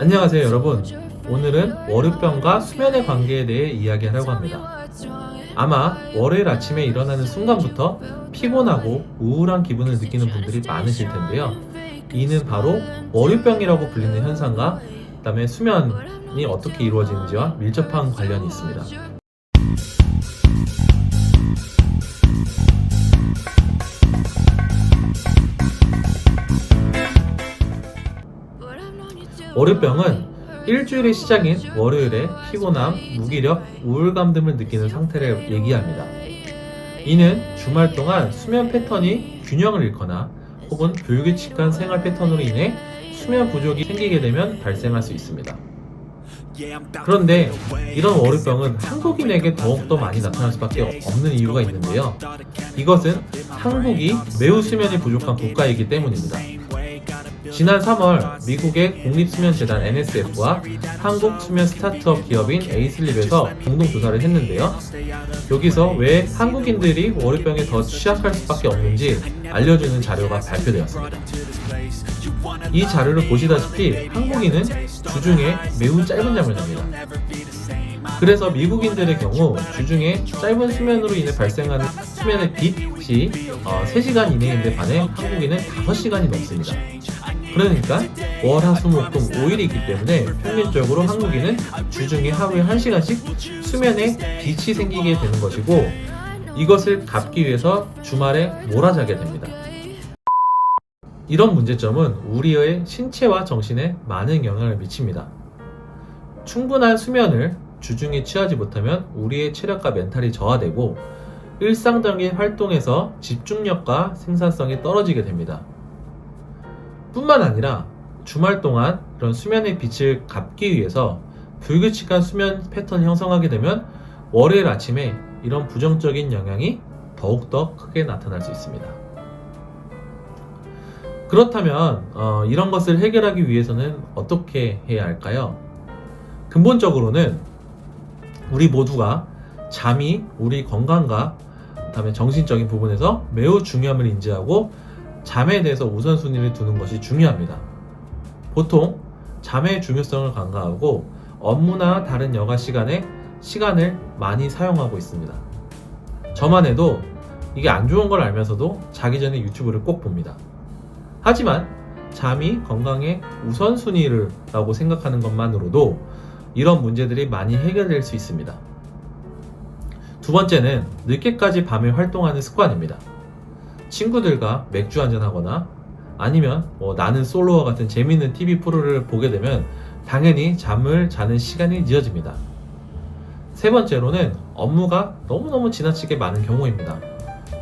안녕하세요 여러분. 오늘은 월요병과 수면의 관계에 대해 이야기하려고 합니다. 아마 월요일 아침에 일어나는 순간부터 피곤하고 우울한 기분을 느끼는 분들이 많으실 텐데요. 이는 바로 월요병이라고 불리는 현상과 그다음에 수면이 어떻게 이루어지는지와 밀접한 관련이 있습니다 월요병은 일주일의 시작인 월요일에 피곤함, 무기력, 우울감 등을 느끼는 상태를 얘기합니다. 이는 주말 동안 수면 패턴이 균형을 잃거나 혹은 불규칙한 생활 패턴으로 인해 수면 부족이 생기게 되면 발생할 수 있습니다. 그런데 이런 월요병은 한국인에게 더욱더 많이 나타날 수밖에 없는 이유가 있는데요. 이것은 한국이 매우 수면이 부족한 국가이기 때문입니다. 지난 3월 미국의 국립수면재단 NSF와 한국 수면 스타트업 기업인 에이슬립에서 공동 조사를 했는데요. 여기서 왜 한국인들이 월요병에 더 취약할 수밖에 없는지 알려주는 자료가 발표되었습니다. 이 자료를 보시다시피 한국인은 주중에 매우 짧은 잠을 잡니다. 그래서 미국인들의 경우 주중에 짧은 수면으로 인해 발생하는 수면의 빛이 어, 3시간 이내인데 반해 한국인은 5시간이 넘습니다. 그러니까 월, 화, 수, 목, 금 5일이 있기 때문에 평균적으로 한국인은 주중에 하루에 1시간씩 수면에 빛이 생기게 되는 것이고 이것을 갚기 위해서 주말에 몰아자게 됩니다. 이런 문제점은 우리의 신체와 정신에 많은 영향을 미칩니다. 충분한 수면을 주중에 취하지 못하면 우리의 체력과 멘탈이 저하되고 일상적인 활동에서 집중력과 생산성이 떨어지게 됩니다. 뿐만 아니라 주말 동안 그런 수면의 빛을 갚기 위해서 불규칙한 수면 패턴을 형성하게 되면 월요일 아침에 이런 부정적인 영향이 더욱더 크게 나타날 수 있습니다. 그렇다면 어, 이런 것을 해결하기 위해서는 어떻게 해야 할까요? 근본적으로는 우리 모두가 잠이 우리 건강과 그다음에 정신적인 부분에서 매우 중요함을 인지하고 잠에 대해서 우선순위를 두는 것이 중요합니다. 보통 잠의 중요성을 간과하고 업무나 다른 여가 시간에 시간을 많이 사용하고 있습니다. 저만 해도 이게 안 좋은 걸 알면서도 자기 전에 유튜브를 꼭 봅니다. 하지만 잠이 건강의 우선순위라고 생각하는 것만으로도 이런 문제들이 많이 해결될 수 있습니다. 두 번째는 늦게까지 밤에 활동하는 습관입니다. 친구들과 맥주 한잔 하거나 아니면 뭐 나는 솔로와 같은 재밌는 TV 프로를 보게 되면 당연히 잠을 자는 시간이 늦어집니다. 세 번째로는 업무가 너무너무 지나치게 많은 경우입니다.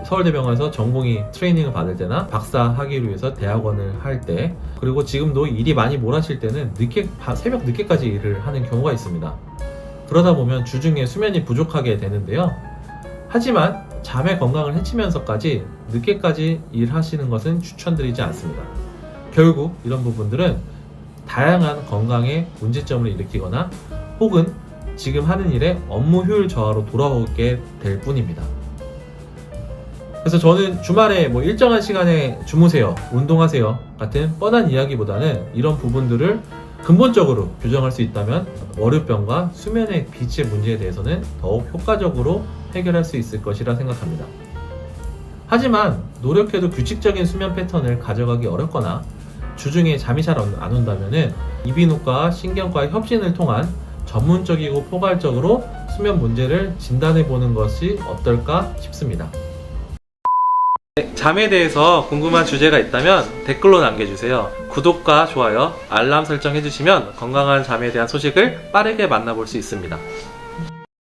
서울대병원에서 전공의 트레이닝을 받을 때나 박사 하기 위해서 대학원을 할 때, 그리고 지금도 일이 많이 몰아칠 때는 늦게, 바- 새벽 늦게까지 일을 하는 경우가 있습니다. 그러다 보면 주중에 수면이 부족하게 되는데요. 하지만 잠의 건강을 해치면서까지 늦게까지 일하시는 것은 추천드리지 않습니다. 결국 이런 부분들은 다양한 건강에 문제점을 일으키거나 혹은 지금 하는 일에 업무 효율 저하로 돌아오게 될 뿐입니다. 그래서 저는 주말에 뭐 일정한 시간에 주무세요, 운동하세요 같은 뻔한 이야기보다는 이런 부분들을 근본적으로 교정할 수 있다면 월요병과 수면의 빛의 문제에 대해서는 더욱 효과적으로 해결할 수 있을 것이라 생각합니다. 하지만 노력해도 규칙적인 수면 패턴을 가져가기 어렵거나 주중에 잠이 잘 안 온다면은 이비인후과 신경과의 협진을 통한 전문적이고 포괄적으로 수면 문제를 진단해 보는 것이 어떨까 싶습니다. 잠에 대해서 궁금한 주제가 있다면 댓글로 남겨주세요. 구독과 좋아요, 알람 설정 해주시면 건강한 잠에 대한 소식을 빠르게 만나볼 수 있습니다.